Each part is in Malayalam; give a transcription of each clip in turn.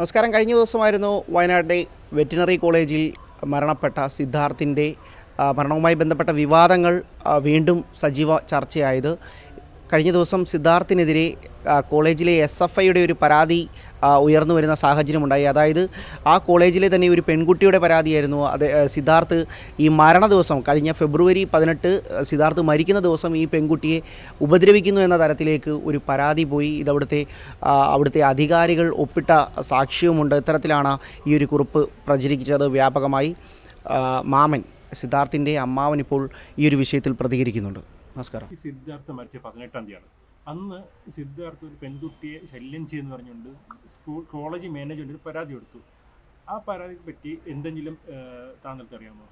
നമസ്കാരം. കഴിഞ്ഞ ദിവസമായിരുന്നു വയനാട്ടിലെ വെറ്റിനറി കോളേജിൽ മരണപ്പെട്ട സിദ്ധാർത്ഥിന്റെ മരണവുമായി ബന്ധപ്പെട്ട വിവാദങ്ങൾ വീണ്ടും സജീവ ചർച്ചയായത്. കഴിഞ്ഞ ദിവസം സിദ്ധാർത്ഥിനെതിരെ കോളേജിലെ എസ് എഫ് ഐയുടെ ഒരു പരാതി ഉയർന്നു വരുന്ന സാഹചര്യമുണ്ടായി അതായത് ആ കോളേജിലെ തന്നെ ഒരു പെൺകുട്ടിയുടെ പരാതിയായിരുന്നു. അത് സിദ്ധാർത്ഥ് ഈ മരണ ദിവസം കഴിഞ്ഞ ഫെബ്രുവരി പതിനെട്ട് സിദ്ധാർത്ഥ് മരിക്കുന്ന ദിവസം ഈ പെൺകുട്ടിയെ ഉപദ്രവിക്കുന്നു എന്ന തരത്തിലേക്ക് ഒരു പരാതി പോയി. ഇതവിടുത്തെ അവിടുത്തെ അധികാരികൾ ഒപ്പിട്ട സാക്ഷ്യവുമുണ്ട്. ഇത്തരത്തിലാണ് ഈ ഒരു കുറിപ്പ് പ്രചരിപ്പിച്ചത്. വ്യാപകമായി മാമൻ സിദ്ധാർത്ഥിന്റെ അമ്മാവൻ ഇപ്പോൾ ഈ ഒരു വിഷയത്തിൽ പ്രതികരിക്കുന്നുണ്ട്. നമസ്കാരം. ഈ സിദ്ധാർത്ഥ മരിച്ച പതിനെട്ടാം തീയതിയാണ്. അന്ന് സിദ്ധാർത്ഥ ഒരു പെൺകുട്ടിയെ ശല്യം ചെയ്യുന്നു പറഞ്ഞുകൊണ്ട് സ്കൂൾ കോളേജ് മാനേജ്മെന്റ് ഒരു പരാതി കൊടുത്തു. ആ പരാതിയെ പറ്റി എന്തെങ്കിലും താങ്കൾക്ക് അറിയാമോ?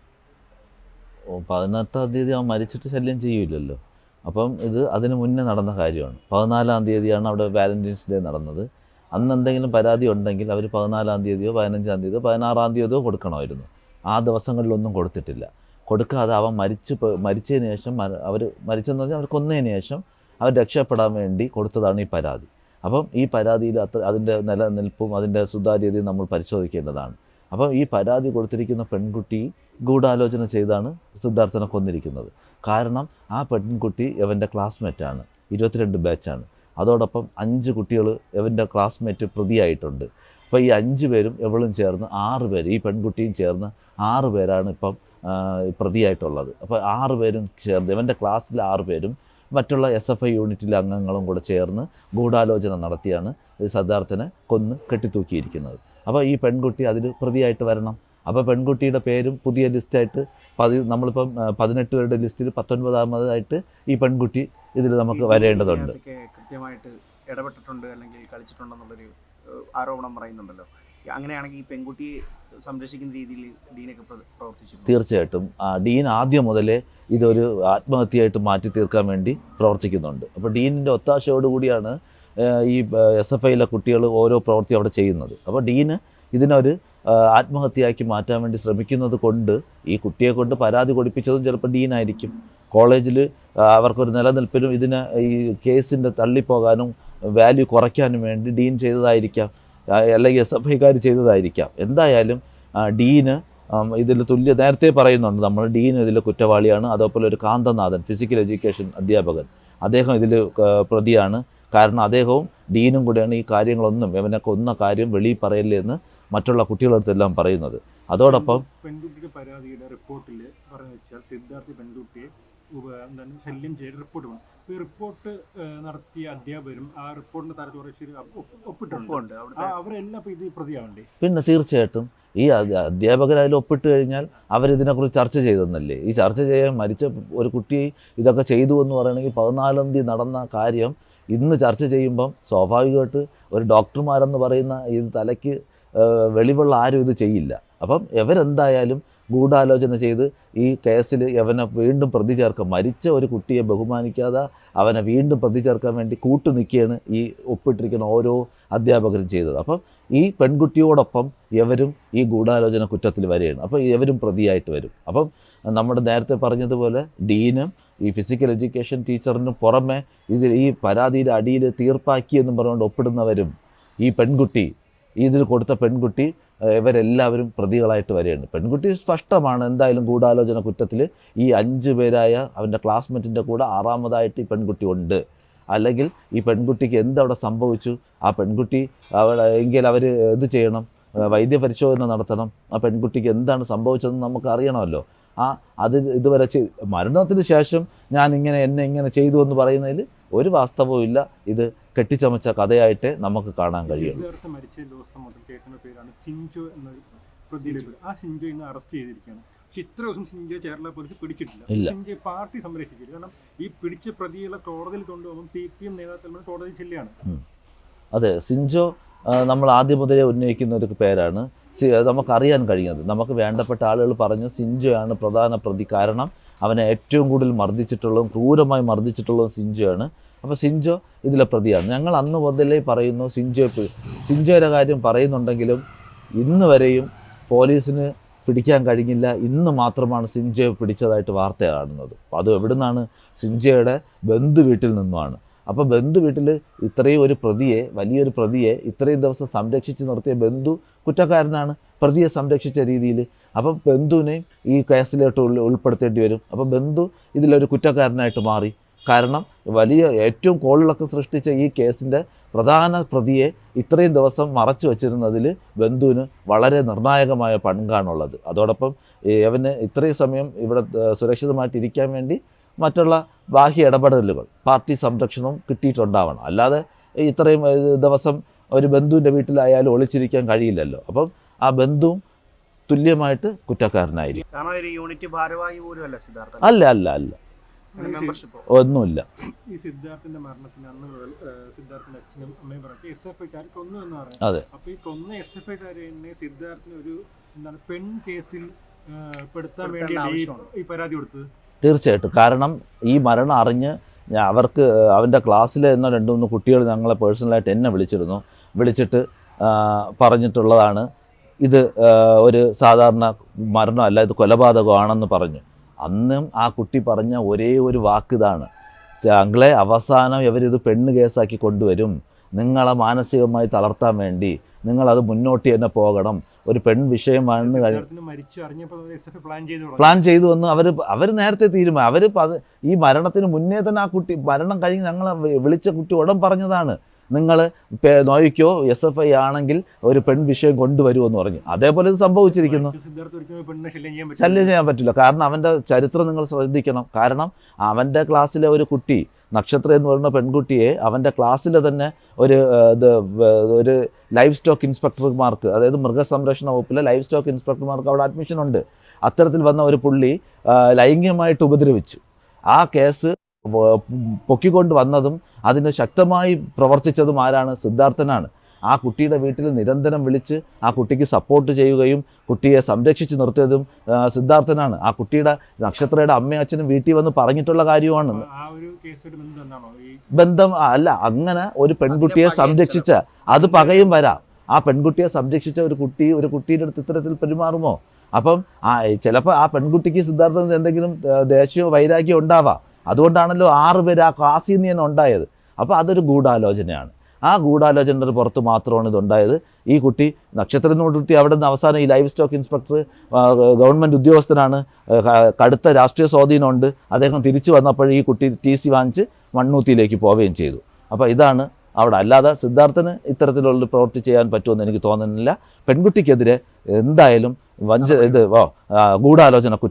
ഓ പതിനെട്ടാം തീയതി അവൻ മരിച്ചിട്ട് ശല്യം ചെയ്യൂലല്ലോ അപ്പം ഇത് അതിന് മുന്നേ നടന്ന കാര്യമാണ്. പതിനാലാം തീയതിയാണ് അവിടെ വാലന്റൈൻസ് ഡേ നടന്നത്. അന്ന് എന്തെങ്കിലും പരാതി ഉണ്ടെങ്കിൽ അവർ പതിനാലാം തീയതിയോ പതിനഞ്ചാം തീയതിയോ പതിനാറാം തീയതിയോ കൊടുക്കണമായിരുന്നു. ആ ദിവസങ്ങളിലൊന്നും കൊടുത്തിട്ടില്ല. കൊടുക്കാതെ അവൻ മരിച്ചു മരിച്ചതിന് ശേഷം അവർ മരിച്ചെന്ന് പറഞ്ഞാൽ അവർ കൊന്നതിന് ശേഷം അവർ രക്ഷപ്പെടാൻ വേണ്ടി കൊടുത്തതാണ് ഈ പരാതി. അപ്പം ഈ പരാതിയിൽ അത്ര അതിന്റെ നിലനിൽപ്പും അതിന്റെ സുതാര്യതയും നമ്മൾ പരിശോധിക്കേണ്ടതാണ്. അപ്പം ഈ പരാതി കൊടുത്തിരിക്കുന്ന പെൺകുട്ടി ഗൂഢാലോചന ചെയ്താണ് സിദ്ധാർത്ഥനെ കൊന്നിരിക്കുന്നത്. കാരണം ആ പെൺകുട്ടി അവന്റെ ക്ലാസ്മേറ്റാണ് ഇരുപത്തിരണ്ട് ബാച്ചാണ്. അതോടൊപ്പം അഞ്ച് കുട്ടികൾ ഇവന്റെ ക്ലാസ്മേറ്റ് പ്രതിയായിട്ടുണ്ട്. അപ്പോൾ ഈ അഞ്ച് പേരും എവളും ചേർന്ന് ആറ് പേര് ഈ പെൺകുട്ടിയും ചേർന്ന് ആറ് പേരാണ് ഇപ്പം പ്രതിയായിട്ടുള്ളത്. അപ്പോൾ ആറ് പേരും ചേർന്ന് ഇവന്റെ ക്ലാസ്സിലെ ആറ് പേരും മറ്റുള്ള എസ് എഫ് ഐ യൂണിറ്റിലെ അംഗങ്ങളും കൂടെ ചേർന്ന് ഗൂഢാലോചന നടത്തിയാണ് ഈ സിദ്ധാർത്ഥനെ കൊന്ന് കെട്ടിത്തൂക്കിയിരിക്കുന്നത്. അപ്പോൾ ഈ പെൺകുട്ടി അതിൽ പ്രതിയായിട്ട് വരണം. അപ്പോൾ പെൺകുട്ടിയുടെ പേരും പുതിയ ലിസ്റ്റായിട്ട് പതി നമ്മളിപ്പം പതിനെട്ട് പേരുടെ ലിസ്റ്റിൽ പത്തൊൻപതാമതായിട്ട് ഈ പെൺകുട്ടി ഇതിൽ നമുക്ക് വരേണ്ടതുണ്ട്. കൃത്യമായിട്ട് ഇടപെട്ടിട്ടുണ്ട് അല്ലെങ്കിൽ കളിച്ചിട്ടുണ്ടെന്നുള്ളൊരു ആരോപണം പറയുന്നുണ്ടല്ലോ. അങ്ങനെയാണെങ്കിൽ ഈ പെൺകുട്ടിയെ സംരക്ഷിക്കുന്ന രീതിയിൽ ഡീനൊക്കെ പ്ര- പ്രവർത്തിച്ചു തീർച്ചയായിട്ടും. ഡീൻ ആദ്യം മുതലേ ഇതൊരു ആത്മഹത്യയായിട്ട് മാറ്റി തീർക്കാൻ വേണ്ടി പ്രവർത്തിക്കുന്നുണ്ട്. അപ്പോൾ ഡീനിന്റെ ഒത്താശയോടുകൂടിയാണ് ഈ എസ് എഫ് ഐയിലെ കുട്ടികൾ ഓരോ പ്രവൃത്തി അവിടെ ചെയ്യുന്നത്. അപ്പോൾ ഡീന് ഇതിനൊരു ആത്മഹത്യയാക്കി മാറ്റാൻ വേണ്ടി ശ്രമിക്കുന്നത് കൊണ്ട് ഈ കുട്ടിയെ കൊണ്ട് പരാതി കൊടുപ്പിച്ചതും ചിലപ്പോൾ ഡീനായിരിക്കും. കോളേജിൽ അവർക്കൊരു നിലനിൽപ്പിനും ഇതിനെ ഈ കേസിന്റെ തള്ളിപ്പോകാനും വാല്യൂ കുറയ്ക്കാനും വേണ്ടി ഡീൻ ചെയ്തതായിരിക്കാം. അല്ലെങ്കിൽ എസ് എഫ് ഐക്കാർ ചെയ്തതായിരിക്കാം. എന്തായാലും ഡീന് ഇതിൽ തുല്യ നേരത്തെ പറയുന്നുണ്ട് നമ്മൾ ഡീൻ ഇതിൽ കുറ്റവാളിയാണ് അതേപോലെ ഒരു കാന്തനാഥൻ ഫിസിക്കൽ എഡ്യൂക്കേഷൻ അധ്യാപകൻ. അദ്ദേഹം ഇതിൽ പ്രതിയാണ്. കാരണം അദ്ദേഹവും ഡീനും കൂടെയാണ് ഈ കാര്യങ്ങളൊന്നും ഇവനെ കൊന്ന കാര്യം വെളിയിൽ പറയല്ലേ എന്ന് മറ്റുള്ള കുട്ടികളടുത്തെല്ലാം പറയുന്നത്. അതോടൊപ്പം പെൺകുട്ടിയുടെ പരാതിയുടെ റിപ്പോർട്ടിൽ പറഞ്ഞു വെച്ചാൽ സിദ്ധാർത്ഥി പെൺകുട്ടിയെ എന്താണ് ശല്യം ചെയ്ത് റിപ്പോർട്ട് വേണം അപ്പോൾ ഈ റിപ്പോർട്ട് നടത്തിയ അധ്യാപകരും ആ റിപ്പോർട്ടിന്റെ തരത്തിൽ കുറച്ച് ഒപ്പ്- ഒപ്പിട്ടുണ്ട് അവരെല്ലാം ഇപ്പോൾ ഇത് പ്രതിയാവണ്ടേ? പിന്നെ തീർച്ചയായിട്ടും ഈ അധ്യ- അധ്യാപകർ അതിൽ ഒപ്പിട്ട് കഴിഞ്ഞാൽ അവരിതിനെക്കുറിച്ച് ചർച്ച ചെയ്തെന്നല്ലേ? ഈ ചർച്ച ചെയ്യാൻ മരിച്ച ഒരു കുട്ടി ഇതൊക്കെ ചെയ്തു എന്ന് പറയണമെങ്കിൽ പതിനാലാം തീയതി നടന്ന കാര്യം ഇന്ന് ചർച്ച ചെയ്യുമ്പം സ്വാഭാവികമായിട്ട് ഒരു ഡോക്ടർമാരെന്ന് പറയുന്ന ഈ തലയ്ക്ക് വെളിവുള്ള ആരും ഇത് ചെയ്യില്ല. അപ്പം ഇവരെന്തായാലും ഗൂഢാലോചന ചെയ്ത് ഈ കേസിൽ അവനെ വീണ്ടും പ്രതി ചേർക്കാൻ മരിച്ച ഒരു കുട്ടിയെ ബഹുമാനിക്കാതെ അവനെ വീണ്ടും പ്രതി ചേർക്കാൻ വേണ്ടി കൂട്ടു നിൽക്കുകയാണ് ഈ ഒപ്പിട്ടിരിക്കുന്ന ഓരോ അധ്യാപകരും ചെയ്തത്. അപ്പം ഈ പെൺകുട്ടിയോടൊപ്പം ഇവരും ഈ ഗൂഢാലോചന കുറ്റത്തിൽ വരികയാണ്. അപ്പോൾ ഇവരും പ്രതിയായിട്ട് വരും. അപ്പം നമ്മുടെ നേരത്തെ പറഞ്ഞതുപോലെ ഡീനും ഈ ഫിസിക്കൽ എഡ്യൂക്കേഷൻ ടീച്ചറിനും പുറമെ ഇതിൽ ഈ പരാതിയുടെ അടിയിൽ തീർപ്പാക്കി എന്നും പറഞ്ഞുകൊണ്ട് ഒപ്പിടുന്നവരും ഈ പെൺകുട്ടി ഇതിൽ കൊടുത്ത പെൺകുട്ടി ഇവരെല്ലാവരും പ്രതികളായിട്ട് വരികയാണ്. പെൺകുട്ടി സ്പഷ്ടമാണ് എന്തായാലും ഗൂഢാലോചന കുറ്റത്തിൽ ഈ അഞ്ച് പേരായ അവന്റെ ക്ലാസ്മേറ്റിന്റെ കൂടെ ആറാമതായിട്ട് ഈ പെൺകുട്ടി ഉണ്ട്. അല്ലെങ്കിൽ ഈ പെൺകുട്ടിക്ക് എന്തവിടെ സംഭവിച്ചു? ആ പെൺകുട്ടി അവിടെ എങ്കിൽ അവർ ഇത് ചെയ്യണം വൈദ്യപരിശോധന നടത്തണം. ആ പെൺകുട്ടിക്ക് എന്താണ് സംഭവിച്ചതെന്ന് നമുക്ക് അറിയണമല്ലോ. ആ അത് ഇതുവരെ മരണത്തിന് ശേഷം ഞാൻ ഇങ്ങനെ എന്നെ ഇങ്ങനെ ചെയ്തു എന്ന് പറയുന്നതിൽ ഒരു വാസ്തവവും ഇല്ല. ഇത് കെട്ടിച്ചമച്ച കഥയായിട്ട് നമുക്ക് കാണാൻ കഴിയുള്ളൂ. സിദ്ധാർത്ഥ മരിച്ച ദിവസം മുതൽ കേൾക്കുന്ന പേരാണ് സിഞ്ചോ എന്ന പ്രതിയുടെ പേര് ആ സിഞ്ചോ ഇന്ന് അറസ്റ്റ് ചെയ്തിരിക്കുകയാണ്. പക്ഷെ ഇത്ര ദിവസം സിഞ്ചോ കേരള പോലീസ് പിടിച്ചിട്ടില്ല. പാർട്ടി സംരക്ഷിച്ചില്ല കാരണം ഈ പിടിച്ച പ്രതികളെ കോടതിയിൽ കൊണ്ടുപോകുമ്പോൾ സി പി എം നേതാക്കൾ കോടതി ചെല്ലുകയാണ്. അതെ സിഞ്ചോ നമ്മൾ ആദ്യം മുതലേ ഉന്നയിക്കുന്ന ഒരു പേരാണ്. സി- നമുക്കറിയാൻ കഴിയുന്നത്. നമുക്ക് വേണ്ടപ്പെട്ട ആളുകൾ പറഞ്ഞു സിഞ്ചോയാണ് പ്രധാന പ്രതി കാരണം. അവനെ ഏറ്റവും കൂടുതൽ മർദ്ദിച്ചിട്ടുള്ളതും ക്രൂരമായി മർദ്ദിച്ചിട്ടുള്ളതും സിഞ്ചോയാണ് അപ്പോൾ സിഞ്ചോ ഇതിലെ പ്രതിയാണ്. ഞങ്ങൾ അന്ന് മുതലേ പറയുന്നു സിഞ്ചോ സിഞ്ചോയുടെ കാര്യം പറയുന്നുണ്ടെങ്കിലും ഇന്ന് വരെയും പോലീസിന് പിടിക്കാൻ കഴിഞ്ഞില്ല. ഇന്ന് മാത്രമാണ് സിഞ്ചോയെ പിടിച്ചതായിട്ട് വാർത്ത കാണുന്നത്. അപ്പോൾ അത് എവിടുന്നാണ് സിഞ്ചോയുടെ ബന്ധു വീട്ടിൽ നിന്നുമാണ്. അപ്പോൾ ബന്ധു വീട്ടിൽ ഇത്രയും ഒരു പ്രതിയെ വലിയൊരു പ്രതിയെ ഇത്രയും ദിവസം സംരക്ഷിച്ച് നിർത്തിയ ബന്ധു കുറ്റക്കാരനാണ്. പ്രതിയെ സംരക്ഷിച്ച രീതിയിൽ അപ്പം ബന്ധുവിനെയും ഈ കേസിലോട്ട് ഉൾ- ഉൾപ്പെടുത്തേണ്ടി വരും. അപ്പം ബന്ധു ഇതിലൊരു കുറ്റക്കാരനായിട്ട് മാറി. കാരണം വലിയ ഏറ്റവും കോളിളക്കം സൃഷ്ടിച്ച ഈ കേസിന്റെ പ്രധാന പ്രതിയെ ഇത്രയും ദിവസം മറച്ചു വച്ചിരുന്നതിൽ ബന്ധുവിന് വളരെ നിർണായകമായ പങ്കാണുള്ളത്. അതോടൊപ്പം അവന് ഇത്രയും സമയം ഇവിടെ സുരക്ഷിതമായിട്ടിരിക്കാൻ വേണ്ടി മറ്റുള്ള ബാഹ്യ ഇടപെടലുകൾ പാർട്ടി സംരക്ഷണവും കിട്ടിയിട്ടുണ്ടാവണം. അല്ലാതെ ഇത്രയും ദിവസം ഒരു ബന്ധുവിന്റെ വീട്ടിലായാലും ഒളിച്ചിരിക്കാൻ കഴിയില്ലല്ലോ. അപ്പം ആ ബന്ധുവും തുല്യമായിട്ട് കുറ്റക്കാരനായിരിക്കും. അല്ല സിദ്ധാർത്ഥൻ. അല്ല അല്ല അല്ല. മെമ്പർഷിപ്പ് ഒന്നുമില്ല. ഈ സിദ്ധാർത്ഥിന്റെ മരണത്തിന് അന്ന് മുതൽ സിദ്ധാർത്ഥിന്റെ അച്ഛനും അമ്മയും പറഞ്ഞു എസ് എഫ് ഐക്കാർ കൊന്നു എന്ന് പറഞ്ഞു. അതെ. അപ്പൊ ഈ കൊന്ന എസ് എഫ് ഐക്കാരെ തന്നെ സിദ്ധാർത്ഥിന് ഒരു എന്താണ് പെൺ കേസിൽ പെടുത്താൻ വേണ്ടി ഈ പരാതി കൊടുത്തത്? തീർച്ചയായിട്ടും. കാരണം ഈ മരണം അറിഞ്ഞ് അവർക്ക് അവന്റെ ക്ലാസ്സിൽ എന്ന രണ്ട് മൂന്ന് കുട്ടികൾ ഞങ്ങളെ പേഴ്സണലായിട്ട് എന്നെ വിളിച്ചിരുന്നു. വിളിച്ചിട്ട് പറഞ്ഞിട്ടുള്ളതാണ്. ഇത് ഒരു സാധാരണ മരണമല്ല ഇത് കൊലപാതകമാണെന്ന് പറഞ്ഞു. അന്നും ആ കുട്ടി പറഞ്ഞ ഒരേ ഒരു വാക്ക് ഇതാണ്. ഞങ്ങളെ അവസാനം ഇവരിത് പെണ്ണ് കേസാക്കി കൊണ്ടുവരും. നിങ്ങളെ മാനസികമായി തളർത്താൻ വേണ്ടി നിങ്ങളത് മുന്നോട്ട് തന്നെ പോകണം ഒരു പെൺ വിഷയമാണെന്ന് കഴി മരിച്ചു അറിഞ്ഞപ്പോൾ എസ് പ്ലാൻ ചെയ്ത് തുടങ്ങി. പ്ലാൻ ചെയ്തു വന്ന് അവർ അവർ നേരത്തെ തീരുമാനം അവർ ഈ മരണത്തിന് മുന്നേ തന്നെ ആ കുട്ടി മരണം കഴിഞ്ഞ് ഞങ്ങളെ വിളിച്ച കുട്ടി ഉടൻ പറഞ്ഞതാണ് നിങ്ങൾ നോയിക്കോ എസ് എഫ് ഐ ആണെങ്കിൽ ഒരു പെൺ വിഷയം കൊണ്ടുവരുമെന്ന് പറഞ്ഞു. അതേപോലെ ഇത് സംഭവിച്ചിരിക്കുന്നു. ശല്യം ചെയ്യാൻ പറ്റില്ല. കാരണം അവന്റെ ചരിത്രം നിങ്ങൾ ശ്രദ്ധിക്കണം. കാരണം അവന്റെ ക്ലാസ്സിലെ ഒരു കുട്ടി നക്ഷത്ര എന്ന് പറയുന്ന പെൺകുട്ടിയെ അവന്റെ ക്ലാസ്സിൽ തന്നെ ഒരു ഇത് ഒരു ലൈഫ് സ്റ്റോക്ക് ഇൻസ്പെക്ടർമാർക്ക് അതായത് മൃഗസംരക്ഷണ വകുപ്പിലെ ലൈഫ് സ്റ്റോക്ക് ഇൻസ്പെക്ടർമാർക്ക് അവിടെ അഡ്മിഷൻ ഉണ്ട്. അത്തരത്തിൽ വന്ന ഒരു പുള്ളി ലൈംഗികമായിട്ട് ഉപദ്രവിച്ചു. ആ കേസ് പൊക്കിക്കൊണ്ട് വന്നതും അതിന് ശക്തമായി പ്രവർത്തിച്ചതും ആരാണ്? സിദ്ധാർത്ഥനാണ്. ആ കുട്ടിയുടെ വീട്ടിൽ നിരന്തരം വിളിച്ച് ആ കുട്ടിക്ക് സപ്പോർട്ട് ചെയ്യുകയും കുട്ടിയെ സംരക്ഷിച്ച് നിർത്തിയതും സിദ്ധാർത്ഥനാണ്. ആ കുട്ടിയുടെ നക്ഷത്രയുടെ അമ്മയും അച്ഛനും വീട്ടിൽ വന്ന് പറഞ്ഞിട്ടുള്ള കാര്യമാണ്. ആ ഒരു കേസായിട്ട് ബന്ധം എന്താണോ? ഈ ബന്ധം അല്ല അങ്ങനെ ഒരു പെൺകുട്ടിയെ സംരക്ഷിച്ച അത് പകയും വരാം. ആ പെൺകുട്ടിയെ സംരക്ഷിച്ച ഒരു കുട്ടി ഒരു കുട്ടിയുടെ അടുത്ത് ഇത്തരത്തിൽ പെരുമാറുമോ? അപ്പം ആ ചിലപ്പോൾ ആ പെൺകുട്ടിക്ക് സിദ്ധാർത്ഥത്തിന് എന്തെങ്കിലും ദേഷ്യമോ വൈരാഗ്യമോ ഉണ്ടാവാം. അതുകൊണ്ടാണല്ലോ ആറ് പേര് ആ ക്ലാസ്സിൽ നിന്ന് തന്നെ ഉണ്ടായത്. അപ്പോൾ അതൊരു ഗൂഢാലോചനയാണ്. ആ ഗൂഢാലോചനയുടെ പുറത്ത് മാത്രമാണ് ഇതുണ്ടായത്. ഈ കുട്ടി നക്ഷത്രത്തിനോട് കുട്ടി അവിടെ നിന്ന് അവസാനം ഈ ലൈഫ് സ്റ്റോക്ക് ഇൻസ്പെക്ടർ ഗവൺമെന്റ് ഉദ്യോഗസ്ഥനാണ്. കടുത്ത രാഷ്ട്രീയ സ്വാധീനമുണ്ട്. അദ്ദേഹം തിരിച്ചു വന്നപ്പോൾ ഈ കുട്ടി ടി സി വാങ്ങിച്ച് മണ്ണൂത്തിയിലേക്ക് പോവുകയും ചെയ്തു. അപ്പോൾ ഇതാണ് അവിടെ. അല്ലാതെ സിദ്ധാർത്ഥന് ഇത്തരത്തിലുള്ള പ്രവൃത്തി ചെയ്യാൻ പറ്റുമെന്ന് എനിക്ക് തോന്നുന്നില്ല. പെൺകുട്ടിക്കെതിരെ എന്തായാലും വഞ്ച ഇത് ഗൂഢാലോചന കുറ്റം.